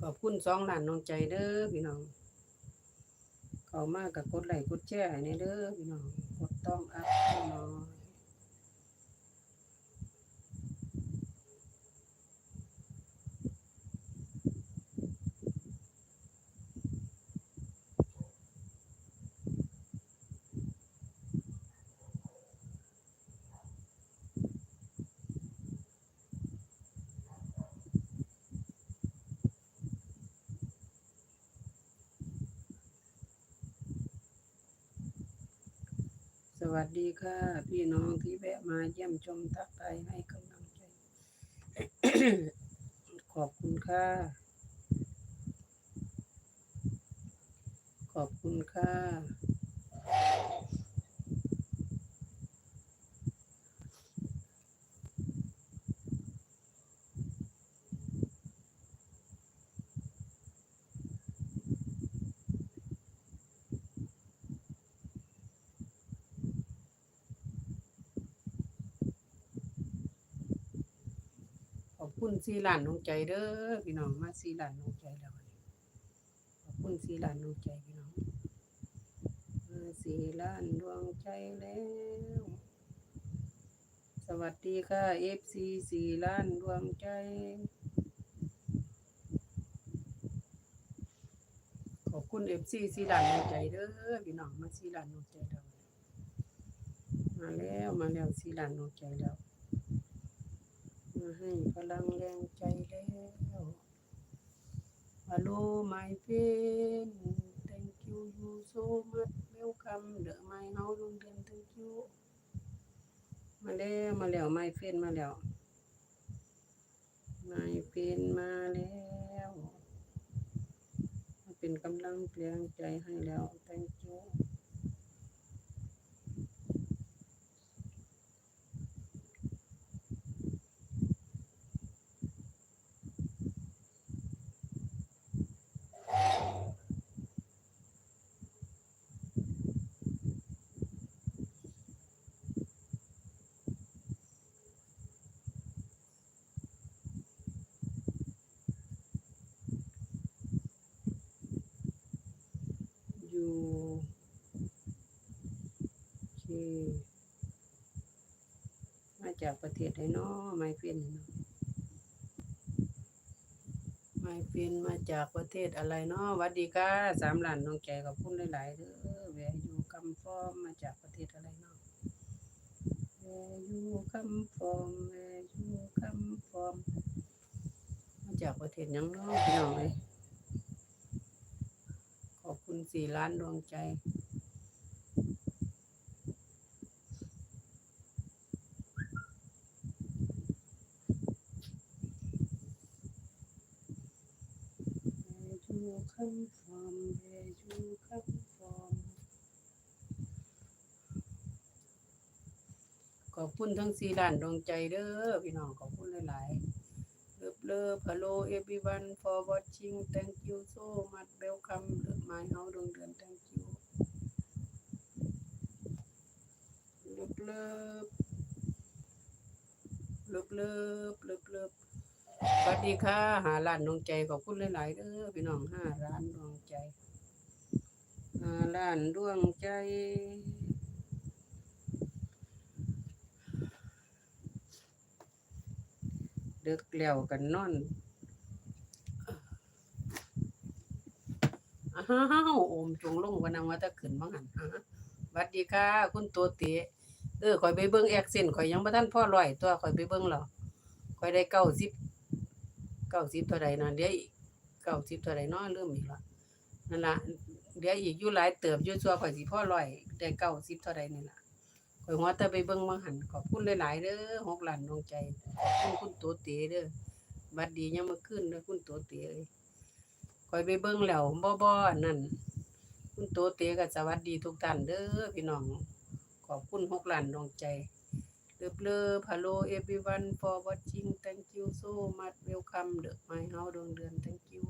ขอบคุณสองหลานน้องใจเด้อพี่น้องเข้ามากับกดไลค์กดแชร์ในเด้อพี่น้องกดต้องอัพพี่น้อง วัสดีค่ะ พี่น้องที่แวะมาเยี่ยมชมทักทายให้กำลังใจ ขอบคุณค่ะ ขอบคุณค่ะ คุณสีหลานน้องใจเด้อพี่น้องมาสีหลานน้องใจแล้วขอบคุณสีหลานน้องใจพี่น้องมาสีหลานดวงใจแล้ว สวัสดีค่ะเอฟซีสีหลานดวงใจ ขอบคุณเอฟซีสีหลานดวงใจเด้อพี่น้องมาสีหลานดวงใจแล้วมาแล้วมาแล้วสีหลานดวงใจแล้ว มาให้พลังแรงใจแล้วฮัลโหลไมเฟน thank you you so much welcome the my house โรงเรียน thank you มาแล้วมาแล้วไมเฟนมาแล้วไมเฟนมาแล้ว เป็นกำลังเปลี่ยนใจให้แล้ว thank you อยู่โอเคมาจากประเทศไหนเนาะไม่เป็นเนไม่เป็นมาจากประเทศอะไรเนาะวัดดีค่ะสามหลานน้องใจกับคุณหลายๆเด้อแวอยู่คำฟอมมาจากประเทศอะไรเนาะแวอยู่คำฟอมแวอยู่คำฟอมมาจากประเทศยังเนาะพี่น้องเลยขอบคุณสี่ล้านดวงใจ Where you come from Where you come from ขอบคุณทั้งสี่ล้านดวงใจเด้อพี่น้องขอบคุณหลายๆ เลิฟเลิฟ hello everyone for watching thank you so much welcome my house ดวงเดือน thank you เลิฟเลิฟเลิฟเลิฟเลิฟเลิฟ สวัสดีค่ะ หาล้านดวงใจขอบคุณหลายๆเด้อพี่น้องห้าล้านดวงใจหาล้านดวงใจเดึกแล้วกันนอนอ้าวโอมจงลงวันนังว่าถ้าขึ้นบ้างหันอ่าหวัดดีค่ะ คุณตัวเตะเออข่อยไปเบิ่งแอคเซนต์ข่อยยังบ่ทันพ่อร้อยตัวข่อยไปเบิ่งแล้วข่อยได้เก้าสิบ เก้าสิบเท่าใดนั่นเดี๋ยวอีกเก้าสิบเท่าใดเนาะลืมอีกละนั่นละเดี๋ยวอีกอยู่หลายเติบอยู่ซัวข่อยสิพ่อร้อยได้เก้าสิบเท่าใดนี่ละข่อยหัวแต่ไปเบิ่งบางหันขอบคุณหลายๆเด้อหกหล้านดวงใจขอบคุณคุณตัวเต๋เด้อบัดดียังมาขึ้นเด้อคุณตัวเต๋เอ้ยคอยไปเบิ่งแล้วบ่บ่อันนั่นคุณตัวเต๋ก็สวัสดีทุกท่านเด้อพี่น้องขอบคุณหกหล้านดวงใจ เลิฟเลิฟ hello everyone for watching thank you so much welcome เด้อ my house ดวงเดือน thank you